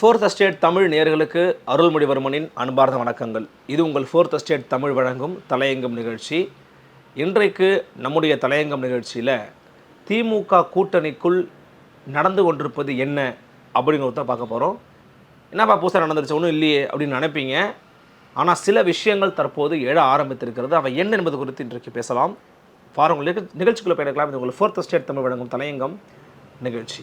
Fourth estate Tamil நேயர்களுக்கு அருள்மொழிவர்மனின் அன்பார்ந்த வணக்கங்கள். இது உங்கள் ஃபோர்த் எஸ்டேட் தமிழ் வழங்கும் தலையங்கம் நிகழ்ச்சி. இன்றைக்கு நம்முடைய தலையங்கம் நிகழ்ச்சியில் திமுக கூட்டணிக்குள் நடந்து கொண்டிருப்பது என்ன அப்படிங்கிறத பார்க்க போகிறோம் என்னப்பா புதுசாக நடந்துருச்சு? ஒன்றும் இல்லையே அப்படின்னு நினைப்பீங்க. ஆனால் சில விஷயங்கள் தற்போது எழ ஆரம்பித்திருக்கிறது. அவை என்ன என்பது குறித்து இன்றைக்கு பேசலாம். பாருங்கள் நிகழ்ச்சிக்குள்ளே போயிருக்கலாம் இது உங்கள் ஃபோர்த் ஸ்டேட் தமிழ் வழங்கும் தலையங்கம் நிகழ்ச்சி.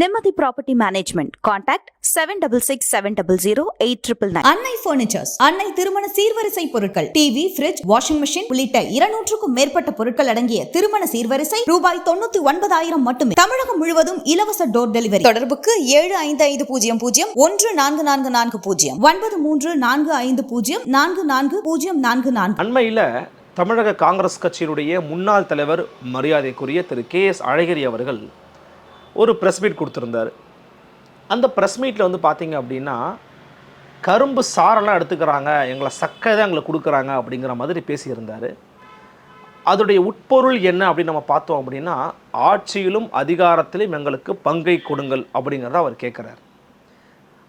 Nimmathi property management contact seven double six seven double zero eight triple nine Annai furnitures Annai திருமண சீர்வரிசை பொருட்கள் டிவி ஃபிரிட்ஜ் வாஷிங் மிஷின் உள்ளிட்ட இருநூற்றுக்கும் மேற்பட்ட பொருட்கள் அடங்கிய திருமண சீர்வரிசை ரூபாய் தொண்ணூத்தி ஒன்பதாயிரம் மட்டுமே. தமிழகம் முழுவதும் இலவச டோர் டெலிவரி தொடர்புக்கு ஏழு ஐந்து ஐந்து பூஜ்ஜியம் பூஜ்ஜியம் ஒன்று நான்கு நான்கு நான்கு பூஜ்ஜியம். ஒன்பது மூன்று நான்கு ஐந்து பூஜ்ஜியம் நான்கு நான்கு பூஜ்ஜியம் நான்கு நான்கு. அண்மையில் தமிழக காங்கிரஸ் கட்சியினுடைய முன்னாள் தலைவர் மரியாதைக்குரிய திரு கே எஸ் அழகிரி அவர்கள் ஒரு ப்ரெஸ் மீட் கொடுத்துருந்தார். அந்த ப்ரெஸ் மீட்டில் வந்து பார்த்தீங்க அப்படின்னா கரும்பு சாரெல்லாம் எடுத்துக்கிறாங்க எங்களை சக்கை தான் எங்களை கொடுக்குறாங்க அப்படிங்கிற மாதிரி பேசியிருந்தார். அதோடைய உட்பொருள் என்ன அப்படின்னு நம்ம பார்த்தோம் அப்படின்னா ஆட்சியிலும் அதிகாரத்திலும் எங்களுக்கு பங்கை கொடுங்கள் அப்படிங்கிறத அவர் கேட்குறார்.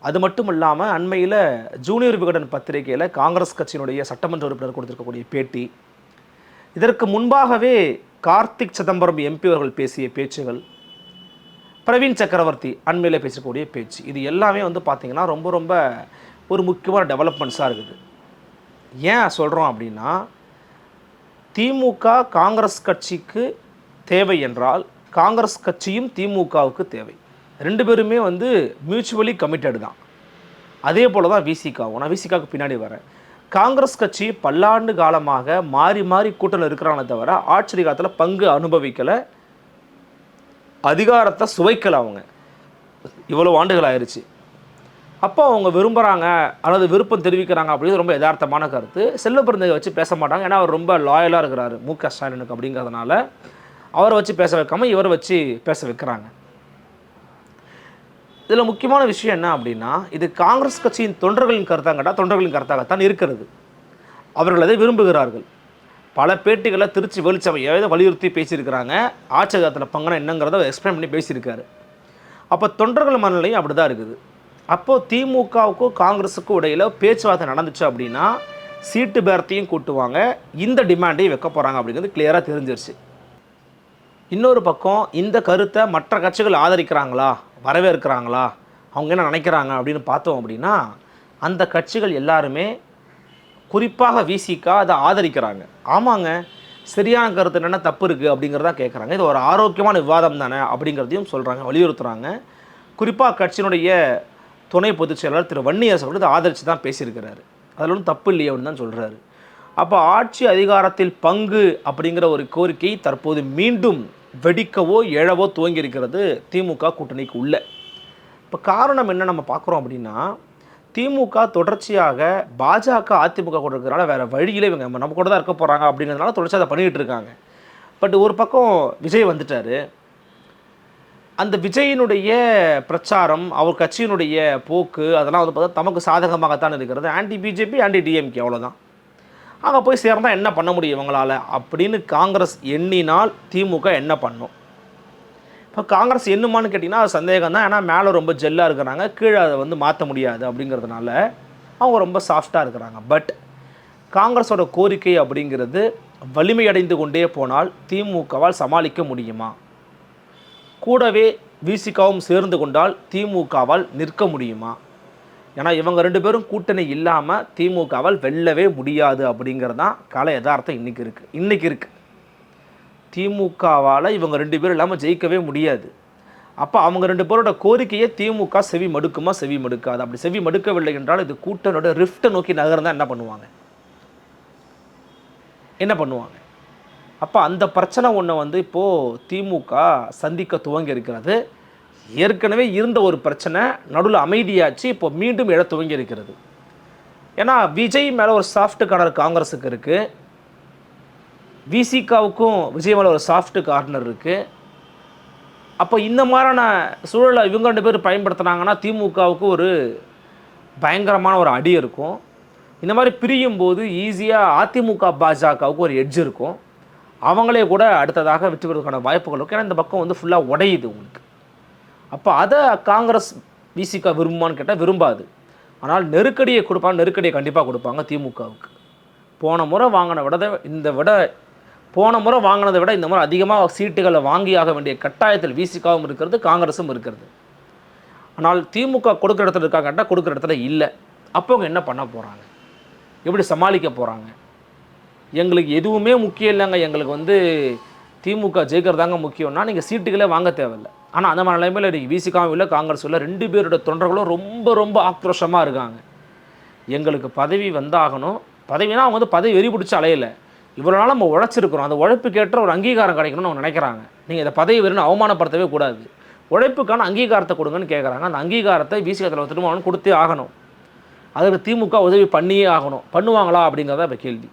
அது மட்டும் இல்லாமல் அண்மையில் ஜூனியர் விகடன் பத்திரிகையில் காங்கிரஸ் கட்சியினுடைய சட்டமன்ற உறுப்பினர் கொடுத்துருக்கக்கூடிய பேட்டி. இதற்கு முன்பாகவே கார்த்திக் சிதம்பரம் எம்பி அவர்கள் பேசிய பேச்சுகள் பிரவீன் சக்கரவர்த்தி அண்மையில் பேசக்கூடிய பேச்சு. இது எல்லாமே வந்து பார்த்திங்கன்னா ரொம்ப ரொம்ப ஒரு முக்கியமான டெவலப்மெண்ட்ஸாக இருக்குது. ஏன் சொல்கிறோம் அப்படின்னா திமுக காங்கிரஸ் கட்சிக்கு தேவை என்றால் காங்கிரஸ் கட்சியும் திமுகவுக்கு தேவை. ரெண்டு பேருமே வந்து மியூச்சுவலி கமிட்டடு தான். அதே போல் தான் விசிகாவும் நான் விசிகாவுக்கு பின்னாடி வரேன். காங்கிரஸ் கட்சி பல்லாண்டு காலமாக மாறி மாறி கூட்டணியில் இருக்கிறாங்களே தவிர ஆட்சி காலத்தில் பங்கு அனுபவிக்கலை. அதிகாரத்தை சுவைக்கலை அவங்க. இவ்வளோ ஆண்டுகள் ஆயிடுச்சு அப்போ அவங்க விரும்புகிறாங்க அல்லது விருப்பம் தெரிவிக்கிறாங்க அப்படிங்கிறது ரொம்ப யதார்த்தமான கருத்து. செல்வ வச்சு பேச மாட்டாங்க. ஏன்னா அவர் ரொம்ப லாயலாக இருக்கிறாரு. மு க ஸ்டாலினுக்கு அப்படிங்கிறதுனால அவரை வச்சு பேச வைக்காமல் இவரை வச்சு பேச வைக்கிறாங்க. இதில் முக்கியமான விஷயம் என்ன அப்படின்னா இது காங்கிரஸ் கட்சியின் தொண்டர்களின் கருத்தாக கேட்டால் தொண்டர்களின் கருத்தாகத்தான் இருக்கிறது. அவர்கள் அதை விரும்புகிறார்கள்? பல பேட்டிகளில் திருச்சி வெளிச்சமையை வலியுறுத்தி பேசியிருக்கிறாங்க. ஆட்சியகத்தில் பங்குனா என்னங்கிறத எக்ஸ்பிளைன் பண்ணி பேசியிருக்காரு. அப்போ தொண்டர்கள் மனநிலையும் அப்படி தான் இருக்குது. அப்போது திமுகவுக்கும் காங்கிரஸுக்கும் இடையில் பேச்சுவார்த்தை நடந்துச்சு அப்படின்னா சீட்டு பேரத்தையும் கூட்டுவாங்க. இந்த டிமாண்டையும் வைக்க போகிறாங்க அப்படிங்கிறது கிளியராக தெரிஞ்சிருச்சு. இன்னொரு பக்கம் இந்த கருத்தை மற்ற கட்சிகள் ஆதரிக்கிறாங்களா? வரவேற்கிறாங்களா? அவங்க என்ன நினைக்கிறாங்க அப்படின்னு பார்த்தோம் அப்படின்னா அந்த கட்சிகள் எல்லாருமே குறிப்பாக விசிகா அதை ஆதரிக்கிறாங்க. ஆமாங்க சரியான கருத்து என்னென்ன தப்பு இருக்குது அப்படிங்கிறதா கேட்குறாங்க இது ஒரு ஆரோக்கியமான விவாதம் தானே அப்படிங்கிறதையும் சொல்கிறாங்க வலியுறுத்துகிறாங்க குறிப்பாக கட்சியினுடைய துணை பொதுச் செயலாளர் திரு வன்னியரசு அவர்கள் இதை ஆதரித்து தான் பேசியிருக்கிறாரு. அதில் ஒன்றும் தப்பு இல்லையே அப்படின்னு தான் சொல்கிறாரு அப்போ ஆட்சி அதிகாரத்தில் பங்கு அப்படிங்கிற ஒரு கோரிக்கை தற்போது மீண்டும் வெடிக்கவோ எழவோ துவங்கியிருக்கிறது திமுக கூட்டணிக்கு உள்ள. இப்போ காரணம் என்ன நம்ம பார்க்குறோம் அப்படின்னா திமுக தொடர்ச்சியாக பாஜக அதிமுக கூட இருக்கிறனால வேறு வழியிலே இவங்க நம்ம கூட தான் இருக்க போகிறாங்க அப்படிங்கிறதுனால தொடர்ச்சியாக அதை இருக்காங்க. பட் ஒரு பக்கம் விஜய் வந்துட்டார். அந்த விஜயினுடைய பிரச்சாரம் அவர் கட்சியினுடைய போக்கு அதெல்லாம் வந்து பார்த்தா தமக்கு சாதகமாகத்தான் இருக்கிறது. ஆன்டி பிஜேபி ஆன்டி டிஎம்கே அவ்வளோதான் அங்கே போய் சேர்ந்தால் என்ன பண்ண முடியும் இவங்களால்? அப்படின்னு காங்கிரஸ் எண்ணினால் திமுக என்ன பண்ணும்? இப்போ காங்கிரஸ் என்னமான்னு கேட்டிங்கன்னா அது சந்தேகம் தான் ஏன்னா மேலே ரொம்ப ஜெல்லாக இருக்கிறாங்க. கீழே அதை வந்து மாற்ற முடியாது அப்படிங்கிறதுனால அவங்க ரொம்ப சாஃப்டாக இருக்கிறாங்க. பட் காங்கிரஸோட கோரிக்கை அப்படிங்கிறது வலிமையடைந்து கொண்டே போனால் திமுகவால் சமாளிக்க முடியுமா? கூடவே விசிகாவும் சேர்ந்து கொண்டால் திமுகவால் நிற்க முடியுமா? ஏன்னா இவங்க ரெண்டு பேரும் கூட்டணி இல்லாமல் திமுகவால் வெல்லவே முடியாது அப்படிங்கிறது தான் கலை யதார்த்தம் இன்றைக்கி இருக்குது இன்றைக்கி இருக்குது திமுகவால் இவங்க ரெண்டு பேரும் இல்லாமல் ஜெயிக்கவே முடியாது. அப்போ அவங்க ரெண்டு பேரோட கோரிக்கையை திமுக செவி மடுக்குமா செவி மடுக்காது? அப்படி செவி மடுக்கவில்லை என்றால் இது கூட்டணோட ரிஃப்ட்டை நோக்கி நகர்ந்தால் என்ன பண்ணுவாங்க? என்ன பண்ணுவாங்க? அப்போ அந்த பிரச்சனை ஒன்று வந்து இப்போது திமுக சந்திக்க துவங்கி இருக்கிறது. ஏற்கனவே இருந்த ஒரு பிரச்சனை நடுவில் அமைதியாச்சு இப்போ மீண்டும் எழ துவங்கி இருக்கிறது. ஏன்னா விஜய் மேலே ஒரு சாஃப்ட் கலர் காங்கிரஸுக்கு இருக்குது விசிகாவுக்கும் விஜயமலை ஒரு சாஃப்ட் கார்னர் இருக்குது அப்போ இந்த மாதிரியான சூழலை இவங்க ரெண்டு பேர் பயன்படுத்துனாங்கன்னா திமுகவுக்கு ஒரு பயங்கரமான ஒரு அடி இருக்கும். இந்த மாதிரி பிரியும் போது ஈஸியாக அதிமுக பாஜகவுக்கு ஒரு எட்ஜ் இருக்கும். அவங்களே கூட அடுத்ததாக வெற்றி பெறுவதற்கான வாய்ப்புகள் இருக்கும். ஏன்னா இந்த பக்கம் வந்து ஃபுல்லாக உடையுது உங்களுக்கு. அப்போ அதை காங்கிரஸ் விசிகா விரும்புமான்னு கேட்டால் விரும்பாது. ஆனால் நெருக்கடியை கொடுப்பாங்க நெருக்கடியை கண்டிப்பாக கொடுப்பாங்க திமுகவுக்கு. போன முறை வாங்கின விட இந்த விட போன முறை வாங்கினதை விட இந்த முறை அதிகமாக சீட்டுகளை வாங்கியாக வேண்டிய கட்டாயத்தில் விசிகாவும் இருக்கிறது காங்கிரஸும் இருக்கிறது. ஆனால் திமுக கொடுக்குற இடத்துல இருக்காங்க கொடுக்குற இடத்துல இல்லை. அப்போ அவங்க என்ன பண்ண போகிறாங்க எப்படி சமாளிக்க போகிறாங்க எங்களுக்கு எதுவுமே முக்கியம் இல்லைங்க. எங்களுக்கு வந்து திமுக ஜெயிக்கிறதாங்க முக்கியம்னா நீங்கள் சீட்டுகளே வாங்க தேவையில்லை. ஆனால் அந்த மாதிரி நிலைமையில் இன்றைக்கி விசிகாவும் இல்லை காங்கிரஸ் இல்லை. ரெண்டு பேரோட தொண்டர்களும் ரொம்ப ரொம்ப ஆக்ரோஷமாக இருக்காங்க. எங்களுக்கு பதவி வந்தாகணும். பதவினா அவங்க வந்து பதவி வெறி பிடிச்சி அலையலை. இவ்வளோ நாள் நம்ம உழைச்சிருக்கிறோம். அந்த உழைப்புக்கேற்ற ஒரு அங்கீகாரம் கிடைக்கணும்னு அவங்க நினைக்கிறாங்க. நீங்கள் இந்த பதவி வெறும் அவமானப்படுத்தவே கூடாது. உழைப்புக்கான அங்கீகாரத்தை கொடுங்கன்னு கேட்குறாங்க அந்த அங்கீகாரத்தை விசிக தலைவர் திருமாவளவன் கொடுத்தே ஆகணும். அதுக்கு திமுக உதவி பண்ணியே ஆகணும். பண்ணுவாங்களா அப்படிங்கிறத இப்போ கேள்வி.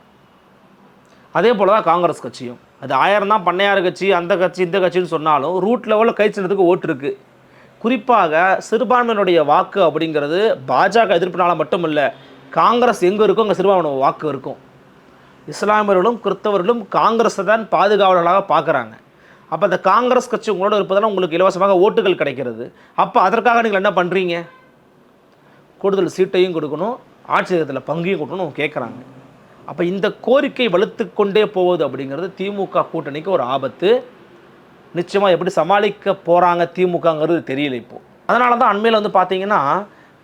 அதே போல் தான் காங்கிரஸ் கட்சியும். அது ஆயிரம் தான் பண்ணையார் கட்சி அந்த கட்சி இந்த கட்சின்னு சொன்னாலும் ரூட் லெவலில் கை சின்னத்துக்கு ஓட்டு இருக்குது குறிப்பாக சிறுபான்மையினுடைய வாக்கு அப்படிங்கிறது பாஜக எதிர்ப்பினால மட்டும் இல்லை காங்கிரஸ் எங்கே இருக்கோ அங்கே சிறுபான்மை வாக்கு இருக்கும். இஸ்லாமியர்களும் கிறிஸ்தவர்களும் காங்கிரஸை தான் பாதுகாவலர்களாக பார்க்குறாங்க. அப்போ அந்த காங்கிரஸ் கட்சி உங்களோட இருப்பதால் உங்களுக்கு இலவசமாக ஓட்டுகள் கிடைக்கிறது. அப்போ அதற்காக நீங்கள் என்ன பண்ணுறீங்க கூடுதல் சீட்டையும் கொடுக்கணும் ஆட்சியத்தில் பங்கையும் கொடுக்கணும் கேட்குறாங்க அப்போ இந்த கோரிக்கை வலுத்து கொண்டே போகுது அப்படிங்கிறது திமுக கூட்டணிக்கு ஒரு ஆபத்து. நிச்சயமாக எப்படி சமாளிக்க போகிறாங்க திமுகங்கிறது தெரியல இப்போது அதனால தான் அண்மையில் வந்து பார்த்தீங்கன்னா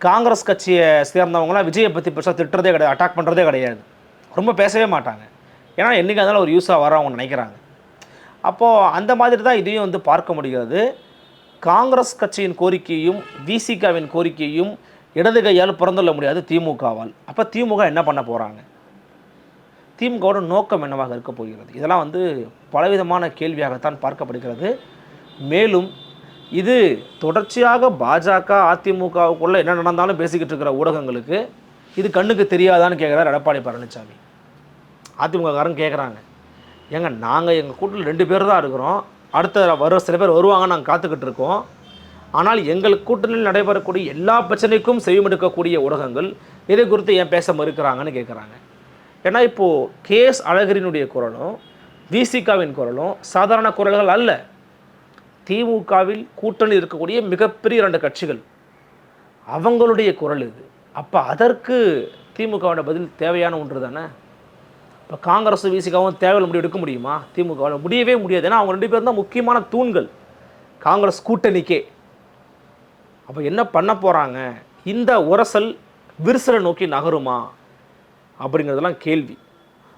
காங்கிரஸ் கட்சியை சேர்ந்தவங்களாம் விஜயை பற்றி பெருசாக திட்டுறதே கிடையாது அட்டாக் பண்ணுறதே கிடையாது. ரொம்ப பேசவே மாட்டாங்க. ஏன்னா என்றைக்கு இருந்தாலும் ஒரு யூஸாக வர அவங்க நினைக்கிறாங்க. அப்போது அந்த மாதிரி தான் இதையும் வந்து பார்க்க முடிகிறது. காங்கிரஸ் கட்சியின் கோரிக்கையும் விசிகாவின் கோரிக்கையும் இடது கையால் புறந்தள்ள முடியாது திமுகவால். அப்போ திமுக என்ன பண்ண போகிறாங்க திமுகவோட நோக்கம் என்னவாக இருக்க போகிறது? இதெல்லாம் வந்து பலவிதமான கேள்வியாகத்தான் பார்க்கப்படுகிறது. மேலும் இது தொடர்ச்சியாக பாஜக அதிமுகவுக்குள்ளே என்ன நடந்தாலும் பேசிக்கிட்டு இருக்கிற ஊடகங்களுக்கு இது கண்ணுக்கு தெரியாதான்னு கேட்குறாரு எடப்பாடி பழனிசாமி அதிமுககாரங்க கேட்குறாங்க ஏங்க நாங்கள் எங்கள் கூட்டத்தில் ரெண்டு பேர் தான் இருக்கிறோம். அடுத்த வர சில பேர் வருவாங்க நாங்கள் காத்துக்கிட்டு இருக்கோம். ஆனால் எங்கள் கூட்டணியில் நடைபெறக்கூடிய எல்லா பிரச்சனைக்கும் செவிமடுக்கக்கூடிய ஊடகங்கள் இதை குறித்து ஏன் பேச மறுக்கிறாங்கன்னு கேட்குறாங்க ஏன்னா இப்போது கேஎஸ் அழகிரினுடைய குரலும் விசிகாவின் குரலும் சாதாரண குரல்கள் அல்ல. திமுகவில் கூட்டணி இருக்கக்கூடிய மிகப்பெரிய இரண்டு கட்சிகள். அவங்களுடைய குரல் இது. அப்போ அதற்கு திமுகவோட பதில் தேவையான ஒன்று தானே இப்போ காங்கிரஸ் விசிகாவும் தேவையில்ல முடிவு எடுக்க முடியுமா? திமுகவால் முடியவே முடியாது. ஏன்னா அவங்க ரெண்டு பேரும் தான் முக்கியமான தூண்கள். காங்கிரஸ் கூட்டணிக்கே. அப்போ என்ன பண்ண போகிறாங்க இந்த உரசல் விரிசலை நோக்கி நகருமா? அப்படிங்கிறதெல்லாம் கேள்வி.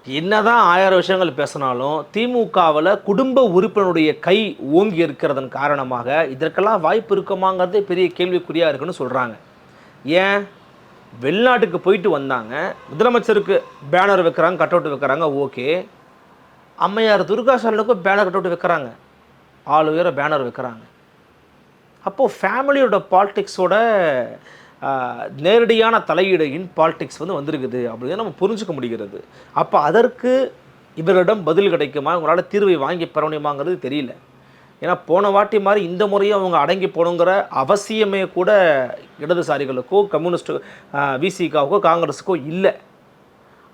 என்னதான் ஆயிரம் விஷயங்கள் பேசினாலும் திமுகவில் குடும்ப உறுப்பினருடைய கை ஓங்கி இருக்கிறதன் காரணமாக இதற்கெல்லாம் வாய்ப்பு இருக்குமாங்கிறது பெரிய கேள்விக்குறியாக இருக்குன்னு சொல்கிறாங்க ஏன்? வெளிநாட்டுக்கு போயிட்டு வந்தாங்க. முதலமைச்சருக்கு பேனர் வைக்கிறாங்க கட் அவுட் வைக்கிறாங்க ஓகே அம்மையார் துர்காசாலுக்கும் பேனர் கட் அவுட் வைக்கிறாங்க. ஆள் உயர பேனர் வைக்கிறாங்க. அப்போது ஃபேமிலியோட பாலிடிக்ஸோட நேரடியான தலையீடு இன் பாலிடிக்ஸ் வந்து வந்திருக்குது. அப்படின்னு நம்ம புரிஞ்சுக்க முடிகிறது. அப்போ அதற்கு இவரிடம் பதில் கிடைக்குமா? உங்களால் தீர்வை வாங்கி பெற முடியுமாங்கிறது தெரியல. ஏன்னா போன வாட்டி மாதிரி இந்த முறையும் அவங்க அடங்கி போகணுங்கிற அவசியமே கூட இடதுசாரிகளுக்கோ கம்யூனிஸ்ட் விசிகாவுக்கோ காங்கிரஸுக்கோ இல்லை.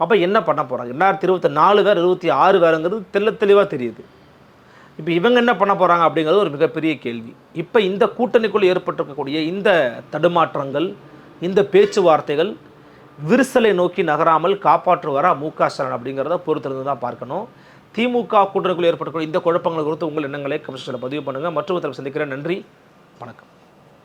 அப்போ என்ன பண்ண போகிறாங்க ரெண்டாயிரத்தி இருபத்தி நாலு வேறு இருபத்தி ஆறு வேறுங்கிறது தெள்ள தெளிவாக தெரியுது. இப்போ இவங்க என்ன பண்ண போகிறாங்க அப்படிங்கிறது ஒரு மிகப்பெரிய கேள்வி. இப்போ இந்த கூட்டணிக்குள் ஏற்பட்டிருக்கக்கூடிய இந்த தடுமாற்றங்கள் இந்த பேச்சுவார்த்தைகள் விரிசலை நோக்கி நகராமல் காப்பாற்றுவாரா மு க ஸ்டாலின் அப்படிங்கிறத பொறுத்திருந்து தான் பார்க்கணும். திமுக கூட்டணிக்குள் ஏற்படக்கூடிய இந்த குழப்பங்கள் குறித்து உங்கள் எண்ணங்களை கமிஷனில் பதிவு பண்ணுங்கள் மற்றொரு தரப்பு சந்திக்கிறேன். நன்றி. வணக்கம்.